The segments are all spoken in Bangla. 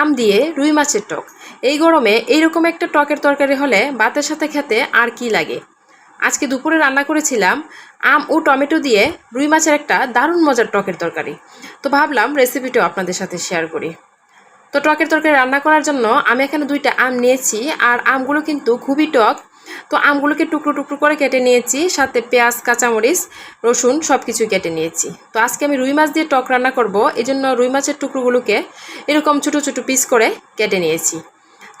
আম দিয়ে রুই মাছের টক। এই গরমে এইরকম একটা টকের তরকারি হলে ভাতের সাথে খেতে আর কি লাগে? আজকে দুপুরে রান্না করেছিলাম আম ও টমেটো দিয়ে রুই মাছের একটা দারুণ মজার টকের তরকারি। তো ভাবলাম রেসিপিটাও আপনাদের সাথে শেয়ার করি। তো টকের তরকারি রান্না করার জন্য আমি এখানে দুইটা আম নিয়েছি আর আমগুলো কিন্তু খুবই টক তো আমগুলোকে টুকরো টুকরো করে কেটে নিয়েছি, সাথে পেঁয়াজ, কাঁচামরিচ, রসুন সব কিছুই কেটে নিয়েছি। তো আজকে আমি রুই মাছ দিয়ে টক রান্না করব এই জন্য রুই মাছের টুকরোগুলোকে এরকম ছোটো ছোটো পিস করে কেটে নিয়েছি।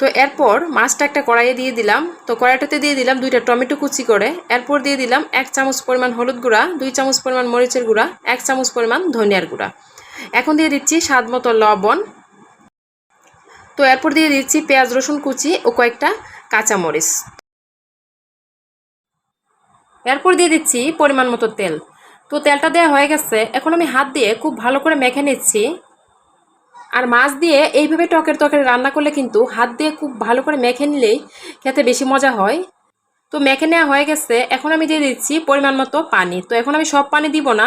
তো এরপর মাছটা একটা কড়াইয়ে দিয়ে দিলাম, তো কড়াইটাতে দিয়ে দিলাম দুইটা টমেটো কুচি করে, এরপর দিয়ে দিলাম এক চামচ পরিমাণ হলুদ গুঁড়া, দুই চামচ পরিমাণ মরিচের গুঁড়া, এক চামচ পরিমাণ ধনিয়ার গুঁড়া। এখন দিয়ে দিচ্ছি স্বাদ মতো লবণ। তো এরপর দিয়ে দিচ্ছি পেঁয়াজ, রসুন কুচি ও কয়েকটা কাঁচামরিচ। এরপর দিয়ে দিচ্ছি পরিমাণ মতো তেল। তো তেলটা দেওয়া হয়ে গেছে। এখন আমি হাত দিয়ে খুব ভালো করে মেখে নিচ্ছি। আর মাছ দিয়ে এইভাবে টকের টকের রান্না করলে কিন্তু হাত দিয়ে খুব ভালো করে মেখে নিলেই খেতে বেশি মজা হয়। তো মেখে নেওয়া হয়ে গেছে। এখন আমি দিয়ে দিচ্ছি পরিমাণ মতো পানি। তো এখন আমি সব পানি দিব না।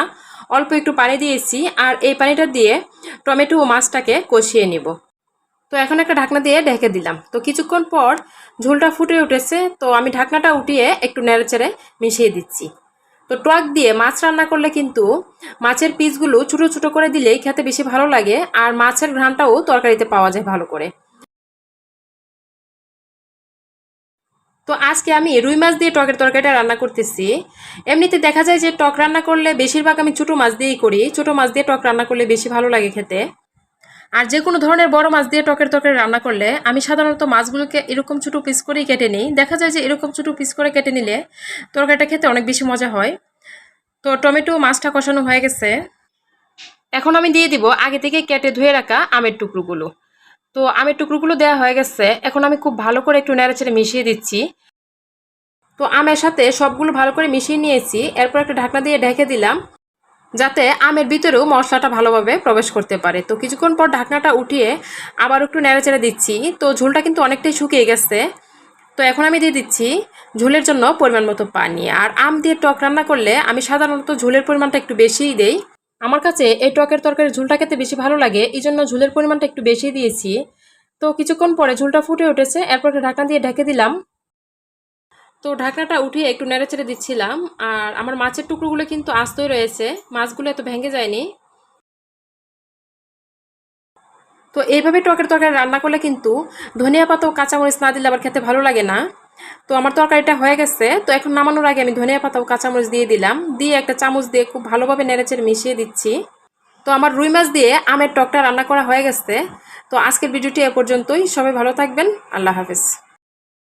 অল্প একটু পানি দিয়েছি। আর এই পানিটা দিয়ে টমেটো ও মাছটাকে কষিয়ে নিব। তো এখন একটা ঢাকনা দিয়ে ঢেকে দিলাম। তো কিছুক্ষণ পর ঝোলটা ফুটে উঠেছে, তো আমি ঢাকনাটা উঠিয়ে একটু নেড়েচেড়ে মিশিয়ে দিচ্ছি। তো টক দিয়ে মাছ রান্না করলে কিন্তু মাছের পিসগুলো ছোটো ছোটো করে দিলেই খেতে বেশি ভালো লাগে, আর মাছের ঘ্রাণটাও তরকারিতে পাওয়া যায় ভালো করে। তো আজকে আমি রুই মাছ দিয়ে টকের তরকারিটা রান্না করতেছি। এমনিতে দেখা যায় যে টক রান্না করলে বেশিরভাগ আমি ছোটো মাছ দিয়েই করি, ছোটো মাছ দিয়ে টক রান্না করলে বেশি ভালো লাগে খেতে। আর যে কোনো ধরনের বড় মাছ দিয়ে টকের তরকারি রান্না করলে আমি সাধারণত মাছগুলোকে এরকম ছোটো পিস করেই কেটে নিই। দেখা যায় যে এরকম ছোটো পিস করে কেটে নিলে তরকারিটা খেতে অনেক বেশি মজা হয়। তো টমেটো মাছটা কষানো হয়ে গেছে। এখন আমি দিয়ে দিব আগে থেকে কেটে ধুয়ে রাখা আমের টুকরোগুলো। তো আমের টুকরোগুলো দেওয়া হয়ে গেছে। এখন আমি খুব ভালো করে একটু নেড়েচেড়ে মিশিয়ে দিচ্ছি। তো আমের সাথে সবগুলো ভালো করে মিশিয়ে নিয়েছি। এরপর একটা ঢাকনা দিয়ে ঢেকে দিলাম। যাতে আমের ভিতরেও মশলাটা ভালোভাবে প্রবেশ করতে পারে। তো কিছুক্ষণ পর ঢাকনাটা উঠিয়ে আবার একটু নেড়েচেড়ে দিচ্ছি। তো ঝোলটা কিন্তু অনেকটাই শুকিয়ে গেছে। তো এখন আমি দিয়ে দিচ্ছি ঝোলের জন্য পরিমাণ মতো পানি। আর আম দিয়ে টক রান্না করলে আমি সাধারণত ঝোলের পরিমাণটা একটু বেশিই দেই। আমার কাছে এই টকের তরকারি ঝোলটা খেতে বেশি ভালো লাগে এই জন্য ঝোলের পরিমাণটা একটু বেশি দিয়েছি। তো কিছুক্ষণ পরে ঝোলটা ফুটে উঠেছে, এরপর ঢাকনা দিয়ে ঢেকে দিলাম। তো ঢাকনাটা উঠিয়ে একটু নেড়ে চেড়ে দিচ্ছিলাম, আর আমার মাছের টুকরোগুলো কিন্তু আস্তই রয়েছে, মাছগুলো এত ভেঙে যায়নি। তো এইভাবে টকের তরকারি রান্না করলে কিন্তু ধনিয়া পাতা ও কাঁচামরিচ না দিলে আবার খেতে ভালো লাগে না। তো আমার তরকারিটা হয়ে গেছে, তো এখন নামানোর আগে আমি ধনিয়া পাতা ও কাঁচামরিচ দিয়ে দিলাম, দিয়ে একটা চামচ দিয়ে খুব ভালোভাবে নেড়েচেড়ে মিশিয়ে দিচ্ছি। তো আমার রুই মাছ দিয়ে আমের টকটা রান্না করা হয়ে গেছে, তো আজকের ভিডিওটি এ পর্যন্তই, সবাই ভালো থাকবেন, আল্লাহ হাফেজ।